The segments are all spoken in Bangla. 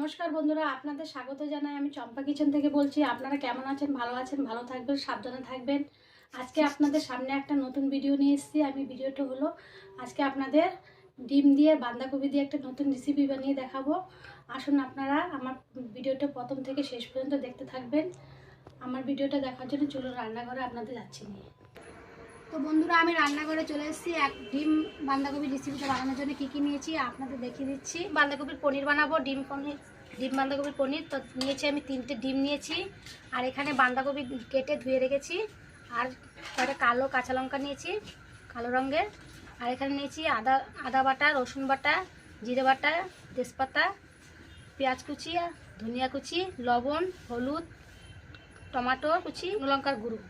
নমস্কার বন্ধুরা, আপনাদের স্বাগত জানাই। আমি চম্পা কিচেন থেকে বলছি, আপনারা কেমন আছেন? ভালো আছেন? ভালো থাকবেন? সাবধানে থাকবেন? আজকে আপনাদের সামনে একটা নতুন ভিডিও নিয়ে এসেছি। আমি ভিডিওটা হলো, আজকে আপনাদের ডিম দিয়ে বাঁধাকপি দিয়ে একটা নতুন রেসিপি বানিয়ে দেখাবো। আসুন আপনারা আমার ভিডিওটা প্রথম থেকে শেষ পর্যন্ত দেখতে থাকবেন। আমার ভিডিওটা দেখার জন্য চলুন রান্নাঘরে আপনাদের যাচ্ছি নিয়ে। তো বন্ধুরা, আমি রান্নাঘরে চলে এসেছি। এক ডিম বাঁধাকপির রেসিপিটা বানানোর জন্য কী কী নিয়েছি আপনাদের দেখিয়ে দিচ্ছি। বাঁধাকপির পনির বানাবো, ডিম পনির, ডিম বাঁধাকপির পনির। তো নিয়েছি আমি তিনটে ডিম নিয়েছি। আর এখানে বাঁধাকপি কেটে ধুয়ে রেখেছি। আর কয়েকটা কালো কাঁচা লঙ্কা নিয়েছি, কালো রঙের। আর এখানে নিয়েছি আদা আদা বাটা, রসুন বাটা, জিরে বাটা, তেজপাতা, পেঁয়াজ কুচি, ধনিয়া কুচি, লবণ, হলুদ, টমাটো কুচি, লঙ্কার গুঁড়ো।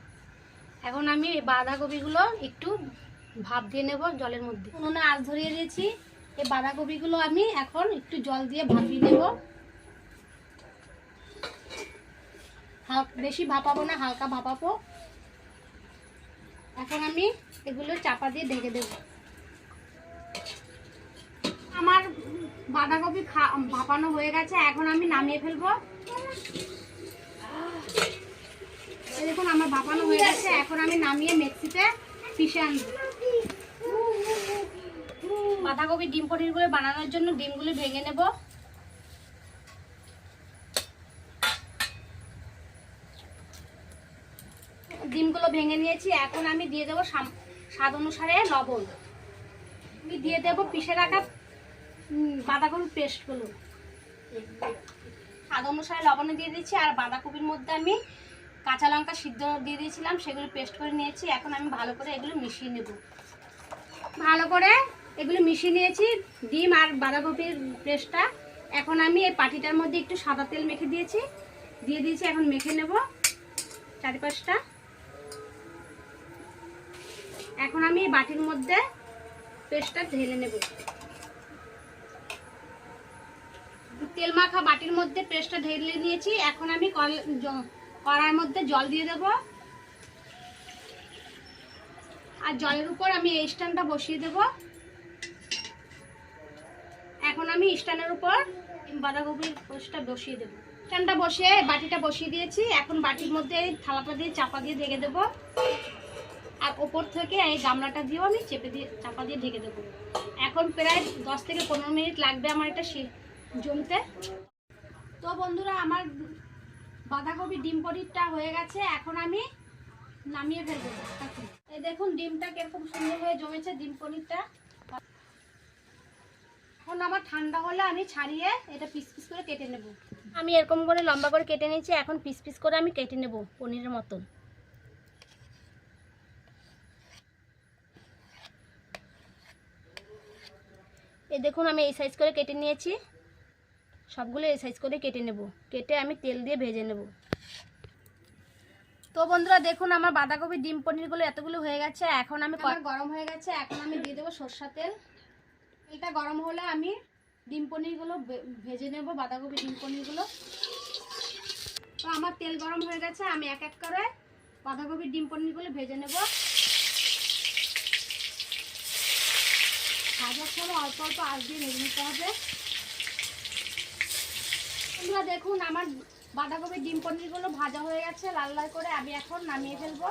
এখন আমি বাঁধাকপিগুলো একটু ভাপ দিয়ে নেব জলের মধ্যে। উনুনে আঁচ ধরিয়ে দিয়েছি। এই বাঁধাকপিগুলো আমি এখন একটু জল দিয়ে ভাপিয়ে নেব। বেশি ভাপাবো না, হালকা ভাপাবো। এখন আমি এগুলো চাপা দিয়ে ঢেকে দেব। আমার বাঁধাকপি ভাপানো হয়ে গেছে, এখন আমি নামিয়ে ফেলব। দেখুন, আমার ভাপানো হয়ে গেছে। এখন আমি নামিয়ে মিক্সিতে পিষে আনব বাঁধাকপি ডিম পনিরগুলো বানানোর জন্য ডিমগুলো ভেঙে নেব। ডিমগুলো ভেঙে নিয়েছি। এখন আমি দিয়ে দেবো স্বাদ অনুসারে লবণ। আমি দিয়ে দেবো পিষে রাখা বাঁধাকপির পেস্টগুলো স্বাদ অনুসারে লবণে দিয়ে দিচ্ছি, আর বাঁধাকপির মধ্যে আমি কাঁচা লঙ্কা সিদ্ধ দিয়ে দিয়েছিলাম, সেগুলো পেস্ট করে নিয়েছি। এখন আমি ভালো করে এগুলো মিশিয়ে নেব। ভালো করে এগুলো মিশিয়ে নিয়েছি, ডিম আর বাঁধাকপির পেস্টটা এখন আমি এই পাটিটার মধ্যে একটু সাদা তেল মেখে দিয়েছি। দিয়ে দিয়েছি, এখন মেখে নেব চারিপাশটা। এখন আমি বাটির মধ্যে পেস্টটা ঢেলে নেব। তেল মাখা বাটির মধ্যে পেস্টটা ঢেলে নিয়েছি। এখন আমি কল- কড়াইয়ের মধ্যে জল দিয়ে দেব। আর জলের উপর আমি এই স্ট্যান্ডটা বসিয়ে দেব। এখন আমি স্ট্যান্ডের উপর বাঁধাকপির পোস্টটা বসিয়ে দেবো। স্ট্যান্ডটা বসিয়ে বাটিটা বসিয়ে দিয়েছি। এখন বাটির মধ্যে এই থালাটা দিয়ে চাপা দিয়ে ঢেকে দেবো। আর ওপর থেকে এই গামলাটা দিয়েও আমি চেপে দিয়ে চাপা দিয়ে ঢেকে দেবো। এখন প্রায় দশ থেকে পনেরো মিনিট লাগবে আমার এটা জমতে। তো বন্ধুরা, আমার বাঁধাকপি ডিম পনিরটা হয়ে গেছে, এখন আমি নামিয়ে ফেলব। এই দেখুন, ডিমটা কীরকম সুন্দর হয়ে জমেছে ডিম পনিরটা। এখন আমার ঠান্ডা হলে আমি ছাড়িয়ে এটা পিস পিস করে কেটে নেব। আমি এরকম করে লম্বা করে কেটে নিয়েছি, এখন পিস পিস করে আমি কেটে নেব পনিরের মতন। এই দেখুন, আমি এই সাইজ করে কেটে নিয়েছি। সবগুলো এই সাইজ করে কেটে নেব। কেটে আমি তেল দিয়ে ভেজে নেব। তো বন্ধুরা, দেখুন আমার বাঁধাকপি, ডিম পনিরগুলো এতগুলো হয়ে গেছে। এখন আমি গরম হয়ে গেছে। এখন আমি দিয়ে দেবো সর্ষা তেল। এটা গরম হলে আমি ডিম পনিরগুলো ভেজে নেব, বাঁধাকপি, ডিম পনিরগুলো। তো আমার তেল গরম হয়ে গেছে। আমি এক এক করে বাঁধাকপি, ডিম পনিরগুলো ভেজে নেব। ভাজার সময় অল্প অল্প আঁচ দিয়ে ভেজে নিতে হবে। বন্ধুরা দেখুন, আমার বাঁধাকপি ডিম পনিরগুলো ভাজা হয়ে গেছে, লাল লাল করে আমি এখন নামিয়ে ফেলব।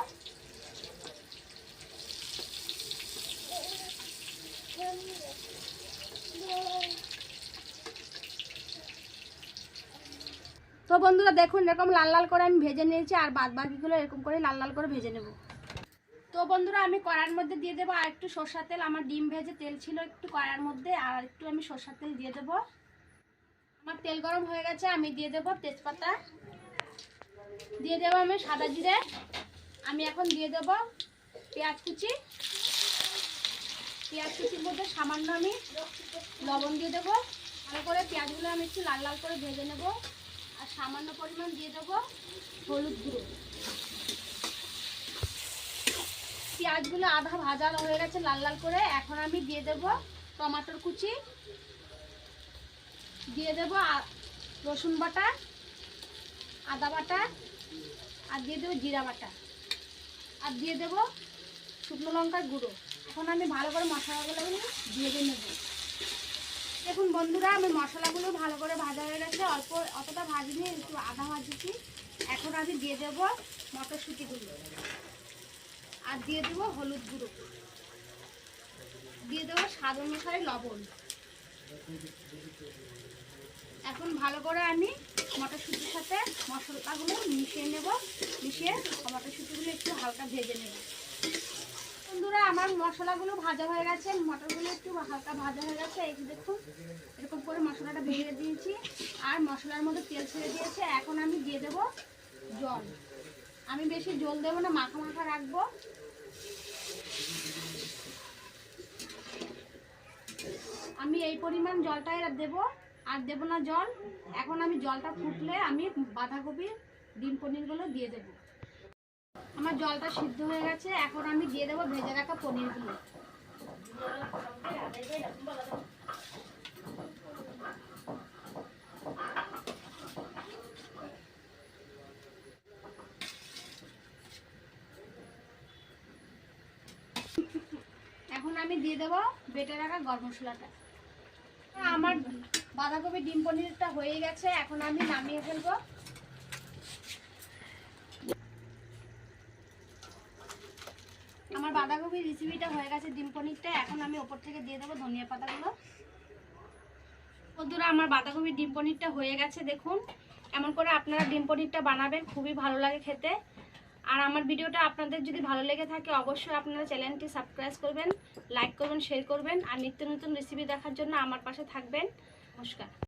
তো বন্ধুরা দেখুন, এরকম লাল লাল করে আমি ভেজে নিয়েছি, আর বাদ বাকিগুলো এরকম করে লাল লাল করে ভেজে নেব। তো বন্ধুরা, আমি কড়ার মধ্যে দিয়ে দেবো আর একটু সর্ষার তেল। আমার ডিম ভেজে তেল ছিল একটু কড়ার মধ্যে, আর একটু আমি সর্ষার তেল দিয়ে দেবো। আমার তেল গরম হয়ে গেছে, আমি দিয়ে দেবো তেজপাতা। দিয়ে দেবো আমি সাদা জিরে। আমি এখন দিয়ে দেবো পেঁয়াজ কুচি। পেঁয়াজ কুচির মধ্যে সামান্য আমি লবণ দিয়ে দেবো। ভালো করে পেঁয়াজগুলো আমি একটু লাল লাল করে ভেজে নেব। আর সামান্য পরিমাণ দিয়ে দেবো হলুদ গুঁড়ো। পেঁয়াজগুলো আধা ভাজা হয়ে গেছে লাল লাল করে। এখন আমি দিয়ে দেব টমাটোর কুচি। দিয়ে দেবো রসুন বাটা, আদা বাটা, আর দিয়ে দেবো জিরা বাটা। আর দিয়ে দেবো শুকনো লঙ্কার গুঁড়ো। এখন আমি ভালো করে মশলাগুলো দিয়ে দিয়ে নেব। দেখুন বন্ধুরা, আমি মশলাগুলো ভালো করে ভাজা হয়ে গেছে। অল্প অল্প অতটা ভাজিনি, একটু আধা ভাজেছি। এখন আমি দিয়ে দেবো মটরশুঁটিগুলো। আর দিয়ে দেবো হলুদ গুঁড়ো। দিয়ে দেবো স্বাদ অনুসারে লবণ। এখন ভালো করে আমি মটরশুঁটির সাথে মশলাগুলো মিশিয়ে নেব, মিশিয়ে মটরশুঁটিগুলো একটু হালকা ভেজে নেব। বন্ধুরা, আমার মশলাগুলো ভাজা হয়ে গেছে, মটরগুলো একটু হালকা ভাজা হয়ে গেছে। এই দেখুন, এরকম করে মশলাটা ভেজে দিয়েছি। আর মশলার মধ্যে তেল ছেড়ে দিয়েছে। এখন আমি দিয়ে দেব জল। আমি বেশি জল দেবো না, মাখা মাখা রাখব। আমি এই পরিমাণ জলটাই দেব। আর দেব না জল। এখন আমি জলটা ফুটলে আমি বাঁধাকপি, ডিম পনিরগুলো দিয়ে দেব। আমার জলটা সিদ্ধ হয়ে গেছে, এখন আমি দিয়ে দেবো ভেজে রাখা পনিরগুলো। এখন আমি দিয়ে দেবো বেটে রাখা গরম মশলাটা। আমার বাঁধাকপি, ডিম পনিরটা হয়ে গেছে, এখন আমি নামিয়ে ফেলব। আমার বাঁধাকপির রেসিপিটা হয়ে গেছে, ডিম পনিরটা, এখন আমি ওপর থেকে দিয়ে দেবো ধনিয়া পাতাগুলো। বন্ধুরা, আমার বাঁধাকপির ডিম পনিরটা হয়ে গেছে, দেখুন। এমন করে আপনারা ডিম পনিরটা বানাবেন, খুবই ভালো লাগে খেতে। আর আমার ভিডিওটা আপনাদের যদি ভালো লেগে থাকে, অবশ্যই আপনারা চ্যানেলটি সাবস্ক্রাইব করবেন, লাইক করবেন শেয়ার করবেন, আর নিত্য নতুন রেসিপি দেখার জন্য আমার পাশে থাকবেন। নমস্কার।